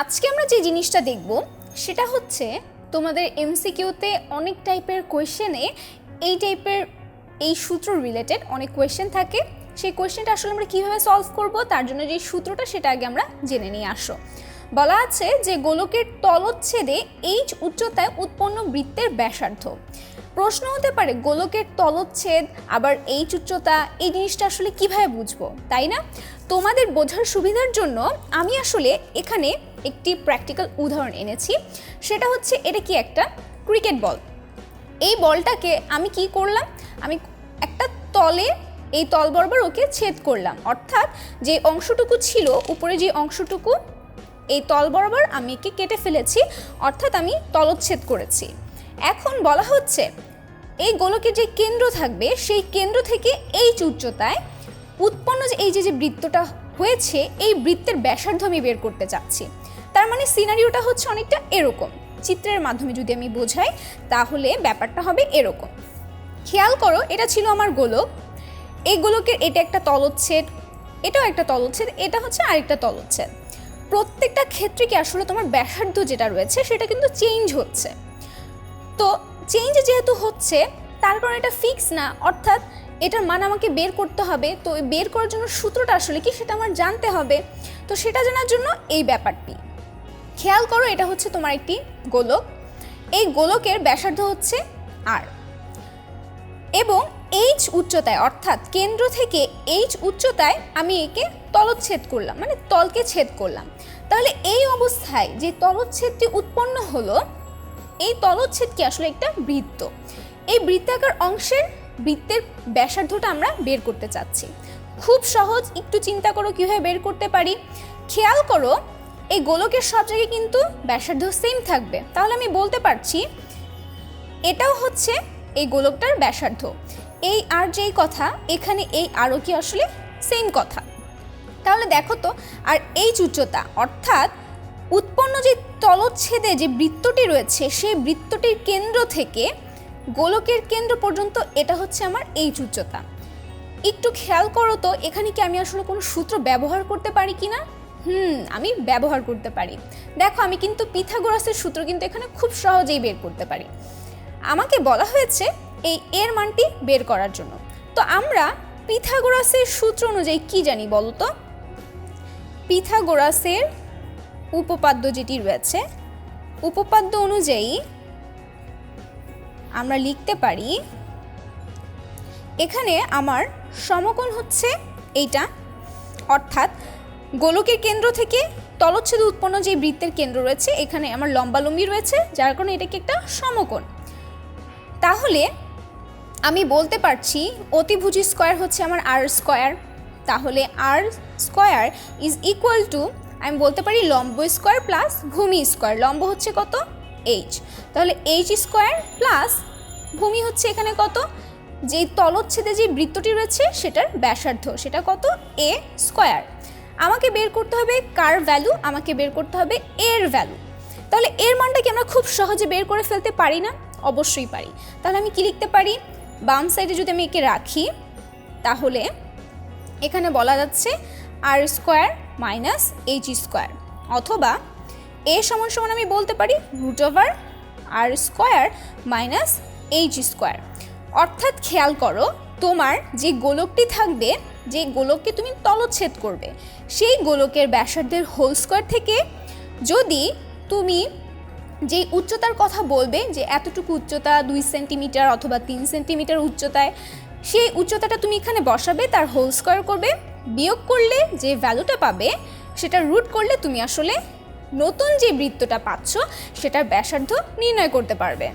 আজকে আমরা যে জিনিসটা দেখব, সেটা হচ্ছে তোমাদের এমসিকিউতে অনেক টাইপের কোয়েশ্চেনে এই টাইপের এই সূত্র রিলেটেড অনেক কোয়েশ্চেন থাকে। সেই কোয়েশ্চেনটা আসলে আমরা কীভাবে সলভ করব, তার জন্য যে সূত্রটা সেটা আগে আমরা জেনে নিয়ে আসো। বলা আছে যে গোলকের তলচ্ছেদে এইচ উচ্চতায় উৎপন্ন বৃত্তের ব্যাসার্ধ। প্রশ্ন হতে পারে, গোলকের তলচ্ছেদ, আবার এইচ উচ্চতা, এই জিনিসটা আসলে কীভাবে বুঝব, তাই না? তোমাদের বোঝার সুবিধার জন্য আমি আসলে এখানে একটি প্র্যাকটিক্যাল উদাহরণ এনেছি। সেটা হচ্ছে এটা কি একটা? ক্রিকেট বল এই বলটাকে আমি কি করলাম? আমি একটা তলে এই তল বরাবর ওকে ছেদ করলাম। অর্থাৎ যে অংশটুকু ছিল, উপরে যে অংশটুকু, এই তল বরাবর আমি একে কেটে ফেলেছি। অর্থাৎ আমি তলচ্ছেদ করেছি। এখন বলা হচ্ছে, এই গোলকের যে কেন্দ্র থাকবে, সেই কেন্দ্র থেকে এই উচ্চতায় উৎপন্ন যে এই যে যে বৃত্তটা হয়েছে, এই বৃত্তের ব্যাসার্ধ আমি বের করতে চাচ্ছি। মানে সিনারিওটা হচ্ছে অনেকটা এরকম। চিত্রের মাধ্যমে যদি আমি বোঝাই, তাহলে ব্যাপারটা হবে এরকম। খেয়াল করো, এটা ছিল আমার গোলক। এই গোলকের এটা একটা তলচ্ছেদ, এটাও একটা তলচ্ছেদ, এটা হচ্ছে আরেকটা তলচ্ছেদ। প্রত্যেকটা ক্ষেত্রে কি আসলে তোমার ব্যাসার্ধ যেটা রয়েছে, সেটা কিন্তু চেঞ্জ হচ্ছে। তো চেঞ্জ যেহেতু হচ্ছে, তার কারণে এটা ফিক্স না, অর্থাৎ এটার মান আমাকে বের করতে হবে। তো বের করার জন্য সূত্রটা আসলে কি, সেটা আমার জানতে হবে। তো সেটা জানার জন্য এই ব্যাপারটি। খেয়াল করো, এটা হচ্ছে তোমার একটি গোলক। এই গোলকের ব্যাসার্ধ হচ্ছে আর এবং এইচ উচ্চতায়, অর্থাৎ কেন্দ্র থেকে এইচ উচ্চতায় আমি একে তলচ্ছেদ করলাম মানে তলকে ছেদ করলাম। তাহলে এই অবস্থায় যে তলচ্ছেদটি উৎপন্ন হলো, এই তলচ্ছেদ কি আসলে একটা বৃত্ত। এই বৃত্তাকার অংশের বৃত্তের ব্যাসার্ধটা আমরা বের করতে চাচ্ছি। খুব সহজ, একটু চিন্তা করো কীভাবে বের করতে পারি। খেয়াল করো এই গোলকের সব জায়গায় কিন্তু ব্যাসার্ধ সেম থাকবে। তাহলে আমি বলতে পারছি, এটাও হচ্ছে এই গোলকটার ব্যাসার্ধ। এই আর যেই কথা, এখানে এই আরও কি আসলে সেম কথা। তাহলে দেখো তো, আর এই উচ্চতা অর্থাৎ উৎপন্ন যে তলচ্ছেদে যে বৃত্তটি রয়েছে, সেই বৃত্তটির কেন্দ্র থেকে গোলকের কেন্দ্র পর্যন্ত এটা হচ্ছে আমার এই উচ্চতা একটু খেয়াল করো তো, এখানে কি আমি আসলে কোনো সূত্র ব্যবহার করতে পারি কি না হুম, আমি ব্যবহার করতে পারি। দেখো, আমি কিন্তু পিথাগোরাসের সূত্র কিন্তু এখানে খুব সহজেই বের করতে পারি। আমাকে বলা হয়েছে এই এর মানটি বের করার জন্য। তো আমরা পিথাগোরাসের সূত্র অনুযায়ী কি জানি বলতো পিথাগোরাসের উপপাদ্য যেটি রয়েছে, উপপাদ্য অনুযায়ী আমরা লিখতে পারি, এখানে আমার সমকোণ হচ্ছে এইটা, অর্থাৎ গোলকের কেন্দ্র থেকে তলচ্ছেদ উৎপন্ন যে বৃত্তের কেন্দ্র রয়েছে, এখানে আমার লম্বালম্বি রয়েছে, যার কারণে এটাকে একটা সমকোণ। তাহলে আমি বলতে পারছি অতিভুজি স্কোয়ার হচ্ছে আমার আর স্কোয়ার। তাহলে R square is equal to, আমি বলতে পারি লম্ব স্কোয়ার প্লাস ভূমি স্কোয়ার। লম্ব হচ্ছে কত? এইচ। তাহলে এইচ স্কোয়ার প্লাস ভূমি হচ্ছে এখানে কত? যেই তলচ্ছেদে যে বৃত্তটি রয়েছে, সেটার ব্যাসার্ধ, সেটা কত? A square. আমাকে বের করতে হবে কার ভ্যালু আমাকে বের করতে হবে এর ভ্যালু তাহলে এর মানটা কি আমরা খুব সহজে বের করে ফেলতে পারি না? অবশ্যই পারি। তাহলে আমি কি লিখতে পারি? বাম সাইডে যদি আমি একে রাখি, তাহলে এখানে বলা যাচ্ছে R square minus H square অথবা এ সমান সমান আমি বলতে পারি root over R square minus H square অর্থাৎ খেয়াল করো, তোমার যে গোলকটি থাকবে যে গোলককে তুমি তলচ্ছেদ করবে। সেই গোলকের ব্যাসার্ধের হোল স্কোয়ার থেকে যদি তুমি যে উচ্চতার কথা বলবে, যে এতটুকু উচ্চতা, দুই সেন্টিমিটার অথবা তিন সেন্টিমিটার উচ্চতায়, সেই উচ্চতাটা তুমি এখানে বসাবে, তার হোল স্কোয়ার করবে। বিয়োগ করলে যে ভ্যালুটা পাবে, সেটা রুট করলে তুমি আসলে নতুন যে বৃত্তটা পাচ্ছ, সেটার ব্যাসার্ধ নির্ণয় করতে পারবে।